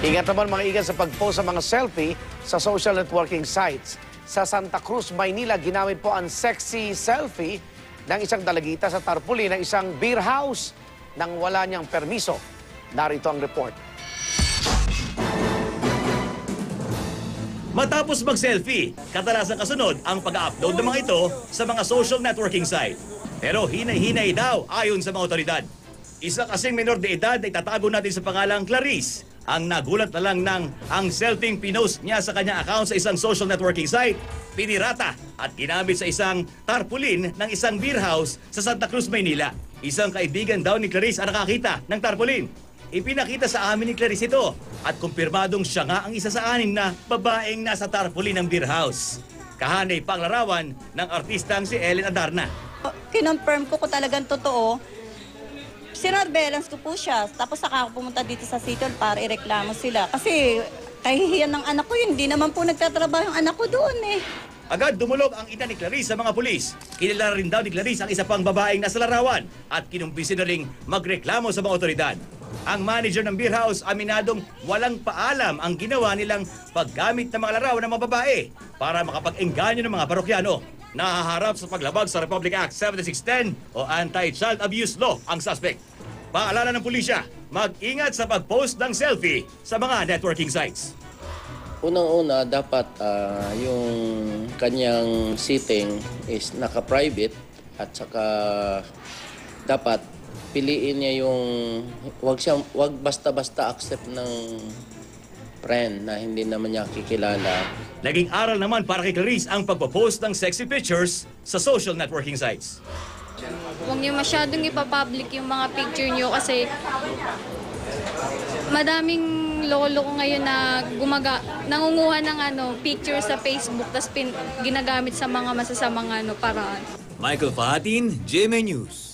Ingat naman mga igan sa pag-post sa mga selfie sa social networking sites. Sa Santa Cruz, Maynila, ginamit po ang sexy selfie ng isang dalagita sa tarpuli ng isang beer house nang wala niyang permiso. Narito ang report. Matapos mag-selfie, kadalasan kasunod ang pag-upload ng mga ito sa mga social networking site. Pero hinay-hinay daw ayon sa mga otoridad. Isa kasing minor de edad na itatago natin sa pangalang Clarice ang nagulat na lang ng ang selfie pinost niya sa kanyang account sa isang social networking site, pinirata at ginamit sa isang tarpaulin ng isang beer house sa Santa Cruz, Maynila. Isang kaibigan daw ni Clarice ang nakakita ng tarpaulin. Ipinakita sa amin ni Clarice ito at kumpirmadong siya nga ang isa sa anin na babaeng nasa tarpaulin ng beer house. Kahanay pang larawan ng artistang si Ellen Adarna. kinonfirm ko kung talagang totoo, sinurveillance ko po siya. Tapos saka ako pumunta dito sa Hall para ireklamo sila. Kasi kahihiyan ng anak ko yun. Hindi naman po nagtatrabaho yung anak ko doon eh. Agad dumulog ang ina ni Clarice sa mga pulis. Kilala rin daw ni Clarice ang isa pang babaeng nasa larawan at kinumbisi na ring magreklamo sa mga otoridad. Ang manager ng beer house aminadong walang paalam ang ginawa nilang paggamit ng mga larawan ng mga babae para makapag-engganyo ng mga parokyano. Nahaharap sa paglabag sa Republic Act 7610 o Anti-Child Abuse Law ang suspect. Paalala ng pulisya, mag-ingat sa pag-post ng selfie sa mga networking sites. Unang-una, dapat ah, yung kanyang sitting is naka-private at saka dapat piliin niya yung wag siyang wag basta-basta accept ng friend na hindi naman niya kikilala. Naging aral naman para kay Clarice ang pagpo-post ng sexy pictures sa social networking sites. Huwag niyo masyadong ipapublic yung mga picture niyo kasi madaming lolo ko ngayon na gumaga, nangunguha ng ano, picture sa Facebook tapos pin, ginagamit sa mga masasamang ano, paraan. Michael Fahatin, GMA News.